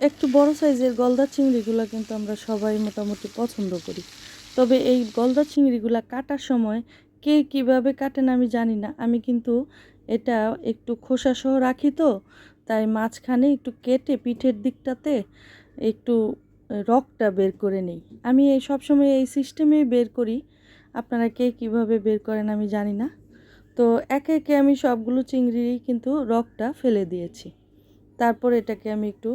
একটু বড় সাইজের গলদা চিংড়িগুলো কিন্তু আমরা সবাই মোটামুটি পছন্দ করি। তবে এই গলদা চিংড়িগুলো কাটার সময় কে কীভাবে কাটেন আমি জানি না। আমি কিন্তু এটা একটু খোসা সহ রাখি তো, তাই মাঝখানে একটু কেটে পিঠের দিকটাতে একটু রকটা বের করে নিই। আমি এই সবসময় এই সিস্টেমেই বের করি। আপনারা কে কীভাবে বের করেন আমি জানি না। তো একে একে আমি সবগুলো চিংড়িরই কিন্তু রকটা ফেলে দিয়েছি। তারপর এটাকে আমি একটু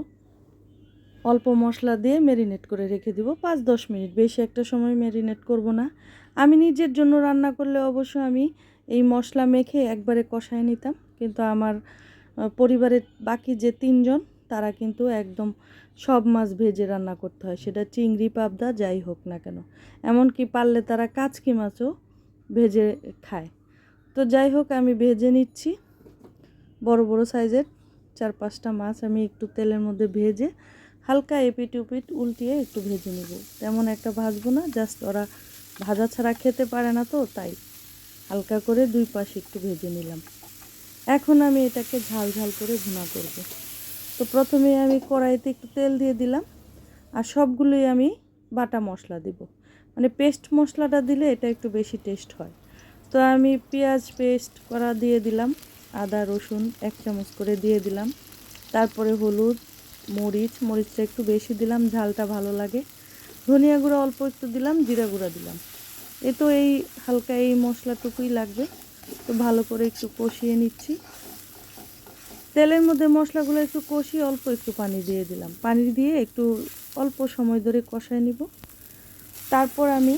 অল্প মশলা দিয়ে ম্যারিনেট করে রেখে দিব। পাঁচ দশ মিনিট, বেশি একটা সময় ম্যারিনেট করব না। আমি নিজের জন্য রান্না করলে অবশ্য আমি এই মশলা মেখে একবারে কষায় নিতাম। কিন্তু আমার পরিবারের বাকি যে তিনজন, তারা কিন্তু একদম সব মাছ ভেজে রান্না করতে হয়। সেটা চিংড়ি, পাবদা, যাই হোক না কেন। এমনকি পারলে তারা কাচকি মাছও ভেজে খায়। তো যাই হোক, আমি ভেজে নিচ্ছি। বড় বড় সাইজের চার পাঁচটা মাছ আমি একটু তেলের মধ্যে ভেজে হালকা এপিট উপিট উল্টিয়ে একটু ভেজে নেব। তেমন একটা ভাজবো না, জাস্ট ওরা ভাজা ছাড়া খেতে পারে না তো, তাই হালকা করে দুই পাশে একটু ভেজে নিলাম। এখন আমি এটাকে ঝাল ঝাল করে ভুনা করব। তো প্রথমে আমি কড়াইতে একটু তেল দিয়ে দিলাম, আর সবগুলোই আমি বাটা মশলা দিব। মানে পেস্ট মশলাটা দিলে এটা একটু বেশি টেস্ট হয়। তো আমি পেঁয়াজ পেস্ট করা দিয়ে দিলাম, আদা রসুন এক চামচ করে দিয়ে দিলাম, তারপরে হলুদ মরিচ, মরিচটা একটু বেশি দিলাম, ঝালটা ভালো লাগে। ধনিয়া গুঁড়া অল্প একটু দিলাম, জিরা গুঁড়া দিলাম। এ তো এই হালকা এই মশলাটুকুই লাগবে। তো ভালো করে একটু কষিয়ে নিচ্ছি। তেলের মধ্যে মশলাগুলো একটু কষিয়ে অল্প একটু পানি দিয়ে দিলাম। পানি দিয়ে একটু অল্প সময় ধরে কষায় নিব। তারপর আমি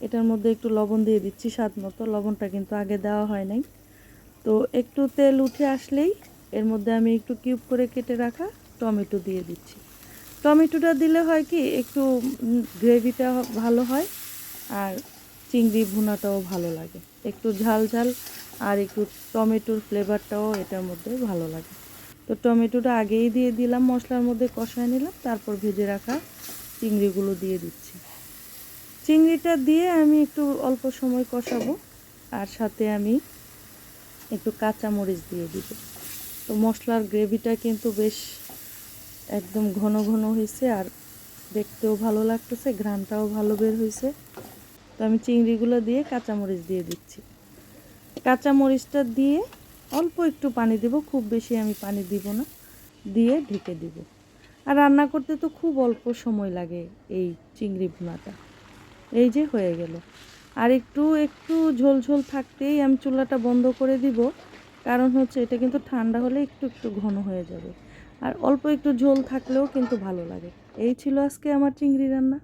এটার মধ্যে একটু লবণ দিয়ে দিচ্ছি স্বাদ মতো। লবণটা কিন্তু আগে দেওয়া হয় নাই। তো একটু তেল উঠে আসলেই এর মধ্যে আমি একটু কিউব করে কেটে রাখা টমেটো দিয়ে দিচ্ছি। টমেটোটা দিলে হয় কি, একটু গ্রেভিটা ভালো হয় আর চিংড়ি ভুনাটাও ভালো লাগে। একটু ঝাল ঝাল আর একটু টমেটোর ফ্লেভারটাও এটার মধ্যে ভালো লাগে। তো টমেটোটা আগেই দিয়ে দিলাম, মশলার মধ্যে কষায় নিলাম, তারপর ভেজে রাখা চিংড়িগুলো দিয়ে দিচ্ছি। চিংড়িটা দিয়ে আমি একটু অল্প সময় কষাবো আর সাথে আমি একটু কাঁচা মরিচ দিয়ে দিব। তো মশলার গ্রেভিটা কিন্তু বেশ একদম ঘন ঘন হয়েছে আর দেখতেও ভালো লাগতেছে ঘ্রানটাও ভালো বের হয়েছে তো আমি চিংড়িগুলো দিয়ে কাঁচামরিচ দিয়ে দিচ্ছি। কাঁচামরিচটা দিয়ে অল্প একটু পানি দেব, খুব বেশি আমি পানি দিব না, দিয়ে ঢেকে দিব। আর রান্না করতে তো খুব অল্প সময় লাগে এই চিংড়ি ভুনাটা। এই যে হয়ে গেল। আর একটু একটু ঝোল ঝোল থাকতেই আমি চুলাটা বন্ধ করে দিব, কারণ হচ্ছে এটা কিন্তু ঠান্ডা হলে একটু একটু ঘন হয়ে যাবে। আর অল্প একটু ঝোল থাকলেও কিন্তু ভালো লাগে। এই ছিল আজকে আমার চিংড়ি রান্না।